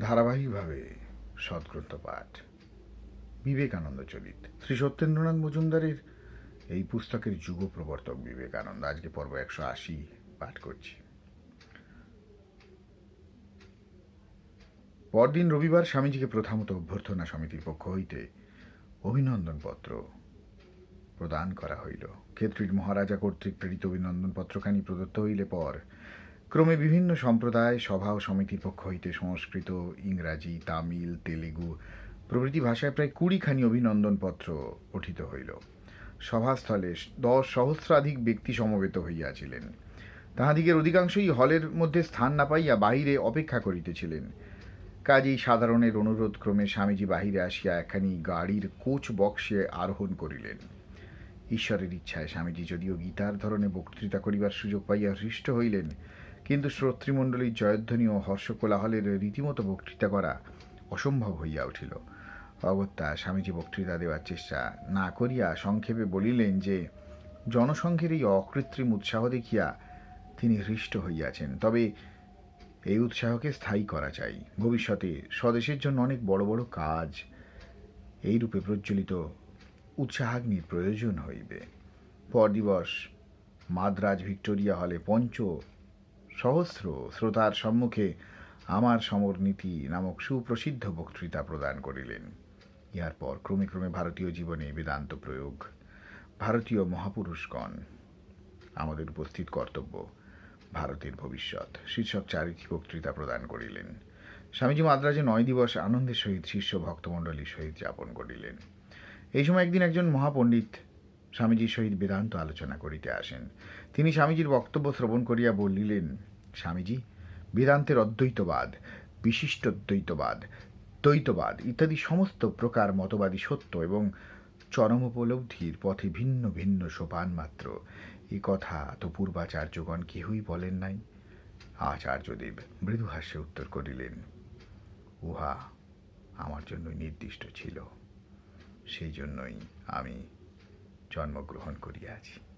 ধারাবাহিকভাবে সৎগ্রন্থ পাঠ। বিবেকানন্দ চরিত। শ্রী সত্যেন্দ্রনাথ মজুমদারের এই পুস্তকের যুগ প্রবর্তক বিবেকানন্দ। আজকে পর্ব একশো আশি পাঠ করছি। পরদিন রবিবার স্বামীজিকে প্রথামত অভ্যর্থনা সমিতির পক্ষ হইতে অভিনন্দন পত্র প্রদান করা হইল। ক্ষেত্রীর মহারাজা কর্তৃক প্রেরিত অভিনন্দন পত্রখানি প্রদত্ত হইলে পর ক্রমে বিভিন্ন সম্প্রদায়, সভা ও সমিতির পক্ষ হইতে সংস্কৃত, ইংরাজি, তামিল, তেলেগু প্রভৃতি ভাষায় প্রায় কুড়িখানি অভিনন্দন পত্র পঠিত হইল। সভাস্থলে দশ সহস্রাধিক ব্যক্তি সমবেত হইয়াছিলেন। তাহাদিগের অধিকাংশই হলের মধ্যে স্থান না পাইয়া বাহিরে অপেক্ষা করিতেছিলেন। কাজেই সাধারণের অনুরোধ ক্রমে স্বামীজি বাহিরে আসিয়া একখানি গাড়ির কোচ বক্সে আরোহণ করিলেন। ঈশ্বরের ইচ্ছায় স্বামীজি যদিও গীতার ধরনে বক্তৃতা করিবার সুযোগ পাইয়া হৃষ্ট হইলেন কিন্তু শ্রোতৃমণ্ডলীর জয়ধ্বনি ও হর্ষকোলাহলের রীতিমতো বক্তৃতা করা অসম্ভব হইয়া উঠিল। অগত্যা স্বামীজি বক্তৃতা দেওয়ার চেষ্টা না করিয়া সংক্ষেপে বলিলেন যে, জনসংঘের এই অকৃত্রিম উৎসাহ দেখিয়া তিনি হৃষ্ট হইয়াছেন। তবে এই উৎসাহকে স্থায়ী করা চাই। ভবিষ্যতে স্বদেশের জন্য অনেক বড় বড় কাজ এই রূপে প্রজ্বলিত উৎসাহাগ্নির প্রয়োজন হইবে। পর দিবস মাদ্রাজ ভিক্টোরিয়া হলে পঞ্চ সহস্র শ্রোতার সম্মুখে আমার সমরনীতি নামক সুপ্রসিদ্ধ বক্তৃতা প্রদান করিলেন। ইহার পর ক্রমে ক্রমে ভারতীয় জীবনে বেদান্ত প্রয়োগ, ভারতীয় মহাপুরুষগণ, আমাদের উপস্থিত কর্তব্য, ভারতের ভবিষ্যৎ, শীর্ষক চারিটি বক্তৃতা প্রদান করিলেন। স্বামীজি মাদ্রাজে নয় দিবস আনন্দের সহিত শিষ্য ভক্তমণ্ডলীর সহিত যাপন করিলেন। এই সময় একদিন একজন মহাপণ্ডিত স্বামীজির সহিত বেদান্ত আলোচনা করিতে আসেন। তিনি স্বামীজির বক্তব্য শ্রবণ করিয়া বলিলেন, স্বামীজি, বেদান্তের অদ্বৈতবাদ, বিশিষ্টদ্বৈতবাদ, দ্বৈতবাদ দ্বৈতবাদ ইত্যাদি সমস্ত প্রকার মতবাদী সত্য এবং চরম উপলব্ধির পথে ভিন্ন ভিন্ন সোপান মাত্র। এ কথা তো পূর্বাচার্যগণ কেহই বলেন নাই। আচার্যদেব মৃদু হাস্যে উত্তর করিলেন, উহা আমার জন্য নির্দিষ্ট ছিল। সেই জন্যই আমি জন্মগ্রহণ করিয়াছি।